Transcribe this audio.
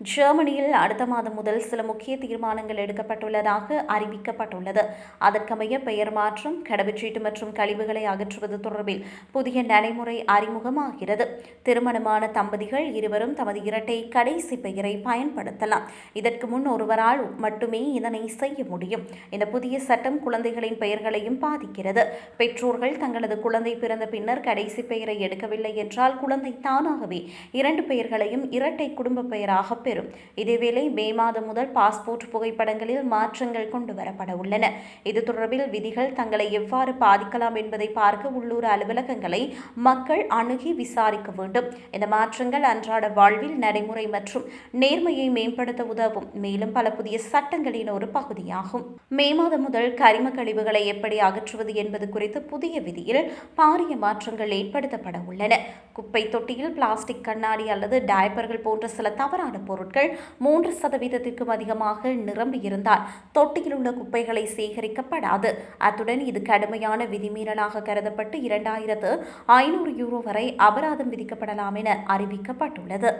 ஜெர்மனியில் அடுத்த மாதம் முதல் சில முக்கிய தீர்மானங்கள் எடுக்கப்பட்டுள்ளதாக அறிவிக்கப்பட்டுள்ளது. அதற்கமைய பெயர் மாற்றம் கடவுச்சீட்டு மற்றும் கழிவுகளை அகற்றுவது தொடர்பில் புதிய நடைமுறை அறிமுகமாகிறது. திருமணமான தம்பதிகள் இருவரும் தமது இரட்டை கடைசி பெயரை பயன்படுத்தலாம். இதற்கு முன் ஒருவரால் மட்டுமே இதனை செய்ய முடியும். இந்த புதிய சட்டம் குழந்தைகளின் பெயர்களையும் பாதிக்கிறது. பெற்றோர்கள் தங்களது குழந்தை பிறந்த பின்னர் கடைசி பெயரை எடுக்கவில்லை என்றால் குழந்தை தானாகவே இரண்டு பெயர்களையும் இரட்டை குடும்ப பெயராக பெறும். இதேவேளை மே மாதம் முதல் பாஸ்போர்ட் புகைப்படங்களில் மாற்றங்கள் கொண்டு வரப்பட உள்ளன. இது தொடர்பில் விதிகள் தங்களை எவ்வாறு பாதிக்கலாம் என்பதை பார்க்க உள்ளூர் அலுவலகங்களை மக்கள் அணுகி விசாரிக்க வேண்டும். இந்த மாற்றங்கள் அன்றாட வாழ்வில் நடைமுறை மற்றும் நேர்மையை மேம்படுத்த உதவும். மேலும் பல புதிய சட்டங்களின் ஒரு பகுதியாகும். மே மாதம் முதல் கரிம கழிவுகளை எப்படி அகற்றுவது என்பது குறித்து புதிய விதியில் பாரிய மாற்றங்கள் ஏற்படுத்தப்பட உள்ளன. குப்பை தொட்டியில் பிளாஸ்டிக் கண்ணாடி அல்லது டயப்பர்கள் போன்ற சில தவறான பொருட்கள் மூன்று சதவீதத்திற்கும் அதிகமாக நிரம்பியிருந்தால் தொட்டியில் உள்ள குப்பைகளை சேகரிக்கப்படாது. அத்துடன் இது கடுமையான விதிமீறலாக கருதப்பட்டு இரண்டாயிரத்து ஐநூறு யூரோ வரை அபராதம் விதிக்கப்படலாம் என அறிவிக்கப்பட்டுள்ளது.